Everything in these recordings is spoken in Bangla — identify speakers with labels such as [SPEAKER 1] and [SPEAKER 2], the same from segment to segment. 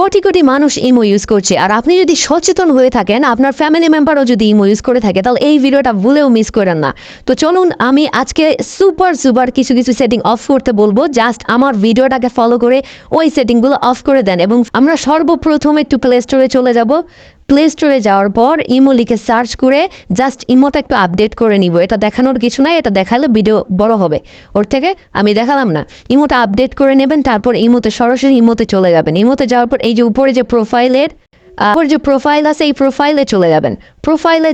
[SPEAKER 1] কোটি কোটি মানুষ ইমো ইউজ করছে। আর আপনি যদি সচেতন হয়ে থাকেন, আপনার ফ্যামিলি মেম্বারও যদি ইমো ইউজ করে থাকে, তাহলে এই ভিডিওটা ভুলেও মিস করেন না। তো চলুন, আমি আজকে সুপার সুপার কিছু কিছু সেটিং অফ করতে বলব। জাস্ট আমার ভিডিওটাকে ফলো করে ওই সেটিংগুলো অফ করে দেন এবং আমরা সর্বপ্রথম একটু প্লে স্টোরে চলে যাব। প্লে স্টোরে যাওয়ার পর ইমো লিখে সার্চ করে জাস্ট ইমোটা একটু আপডেট করে নিব। এটা দেখানোর কিছু নাই, এটা দেখালে ভিডিও বড় হবে। ওর থেকে আমি দেখালাম না। ইমোটা আপডেট করে নেবেন, তারপর ইমোতে সরাসরি ইমোতে চলে যাবেন। ইমোতে যাওয়ার পর এই যে উপরে যে প্রোফাইলের উপরে যে প্রোফাইল আছে, এই প্রোফাইলে চলে যাবেন। প্রোফাইলে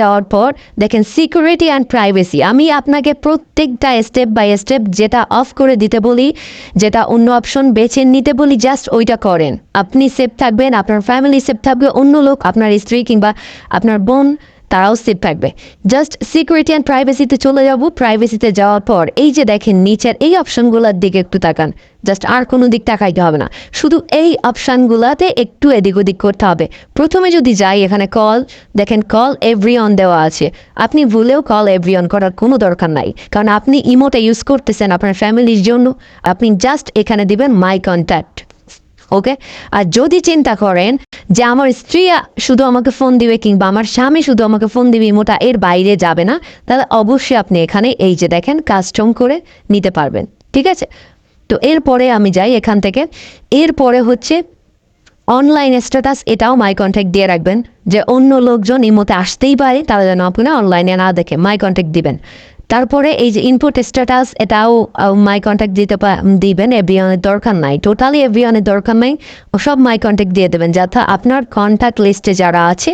[SPEAKER 1] যাওয়ার পর দেখেন সিকিউরিটি অ্যান্ড প্রাইভেসি আমি আপনাকে প্রত্যেকটা স্টেপ বাই স্টেপ যেটা অফ করে দিতে বলি, যেটা অন্য অপশন বেছে নিতে বলি জাস্ট ওইটা করেন। আপনি সেফ থাকবেন, আপনার ফ্যামিলি সেফ থাকবে, অন্য লোক, আপনার স্ত্রী কিংবা আপনার বোন তারাও সেফ থাকবে। জাস্ট সিকিউরিটি অ্যান্ড প্রাইভেসিতে চলে যাব। প্রাইভেসিতে যাওয়ার পর এই যে দেখেন নিচের এই অপশনগুলোর দিকে একটু তাকান। জাস্ট আর কোনো দিক তাকাইতে হবে না। শুধু এই অপশানগুলোতে একটু এদিক ওদিক করতে হবে। প্রথমে যদি যাই এখানে কল দেখেন কল এভরি অন দেওয়া আছে। আপনি ভুলেও কল এভরি অন করার কোনো দরকার নাই। কারণ আপনি ইমোটা ইউজ করতেছেন আপনার ফ্যামিলির জন্য। আপনি জাস্ট এখানে দিবেন মাই কন্ট্যাক্ট ওকে আর যদি চিন্তা করেন যে আমার স্ত্রী শুধু আমাকে ফোন দিবে কিংবা আমার স্বামী শুধু আমাকে ফোন দিবে মোটা এর বাইরে যাবে না, তাহলে অবশ্যই আপনি এখানে এই যে দেখেন কাস্টম করে নিতে পারবেন। ঠিক আছে? তো এরপরে আমি যাই এখান থেকে। এরপরে হচ্ছে অনলাইন স্ট্যাটাস এটাও মাই কন্ট্যাক্ট দিয়ে রাখবেন। যে অন্য লোকজন ইমোতে আসতেই পারে, তারা যেন আপনি অনলাইনে না দেখে মাই কন্ট্যাক্ট দিবেন। তারপরে এই যে ইনপুট স্ট্যাটাস এটাও মাই কন্ট্যাক্ট দিতে দিবেন এভরিওয়ানের দরকার নাই। টোটালি এভরিওয়ানের দরকার নাই, সব মাই কন্ট্যাক্ট দিয়ে দেবেন, যাতে আপনার কন্ট্যাক্ট লিস্টে যারা আছে,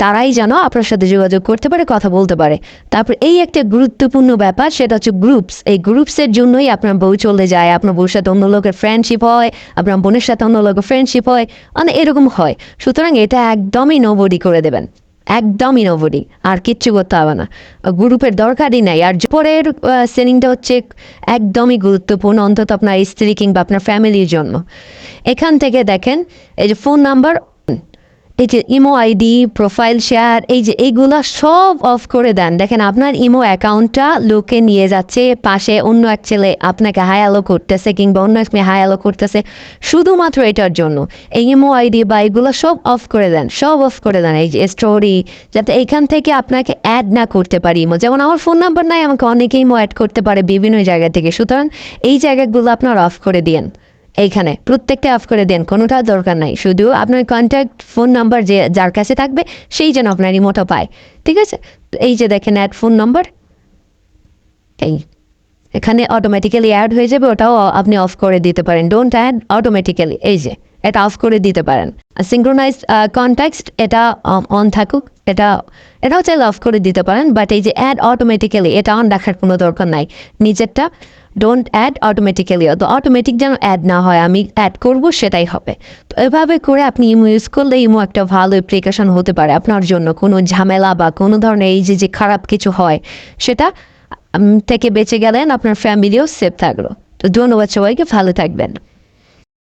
[SPEAKER 1] তারাই যেন আপনার সাথে যোগাযোগ করতে পারে, কথা বলতে পারে। তারপর এই একটা গুরুত্বপূর্ণ ব্যাপার, সেটা হচ্ছে গ্রুপস এই গ্রুপসের জন্যই আপনার বউ চলে যায়, আপনার বউর সাথে অন্য লোকের ফ্রেন্ডশিপ হয়, আপনার বোনের সাথে অন্য লোকের ফ্রেন্ডশিপ হয় মানে এরকম হয়। সুতরাং এটা একদমই নবডি করে দেবেন। একদমই নবরি আর কিচ্ছু করতে হবে না। গ্রুপের দরকারই নাই। আর পরের সেলিংটা হচ্ছে একদমই গুরুত্বপূর্ণ, অন্তত আপনার স্ত্রী কিংবা আপনার ফ্যামিলির জন্য। এখান থেকে দেখেন, এই যে ফোন নাম্বার এই যে ইমো আইডি, প্রোফাইল শেয়ার, এই যে এইগুলা সব অফ করে দেন। দেখেন, আপনার ইমো অ্যাকাউন্টটা লোকে নিয়ে যাচ্ছে, পাশে অন্য এক ছেলে আপনাকে হাই আলো করতেছে কিংবা অন্য এক মেয়ে হাই আলো করতেছে, শুধুমাত্র এটার জন্য। এই ইমো আইডি বা এগুলো সব অফ করে দেন, সব অফ করে দেন। এই যে স্টোরি যাতে এইখান থেকে আপনাকে অ্যাড না করতে পারি ইমো। যেমন আমার ফোন নাম্বার নাই, আমাকে অনেকে ইমো অ্যাড করতে পারে বিভিন্ন জায়গা থেকে। সুতরাং এই জায়গাগুলো আপনার অফ করে দিন এইখানে প্রত্যেকটা অফ করে দেন, কোনোটা দরকার নাই। শুধু আপনার কন্ট্যাক্ট ফোন নাম্বার যে, যার কাছে থাকবে, সেই যেন আপনার রিমোটও পায়। ঠিক আছে? এই যে দেখেন অ্যাড ফোন নাম্বার এই এখানে অটোমেটিক্যালি অ্যাড হয়ে যাবে, ওটাও আপনি অফ করে দিতে পারেন। ডোন্ট অ্যাড অটোমেটিক্যালি এই যে, এটা অফ করে দিতে পারেন। সিঙ্ক্রোনাইজ কন্ট্যাক্ট এটা অন থাকুক, এটা, এটাও চাইলে অফ করে দিতে পারেন বাট এই যে অ্যাড অটোমেটিক্যালি এটা অন রাখার কোনো দরকার নাই। নিজেরটা ডোন্ট অ্যাড অটোমেটিক্যালি তো অটোমেটিক যেন অ্যাড না হয়, আমি অ্যাড করব, সেটাই হবে। তো এভাবে করে আপনি ইমো ইউজ করলে ইমো একটা ভালো অ্যাপ্লিকেশন হতে পারে আপনার জন্য। কোনো ঝামেলা বা কোনো ধরনের এই যে যে খারাপ কিছু হয়, সেটা থেকে বেঁচে গেলেন আপনার ফ্যামিলিও সেফ থাকল। তো ধন্যবাদ সবাইকে, ভালো থাকবেন।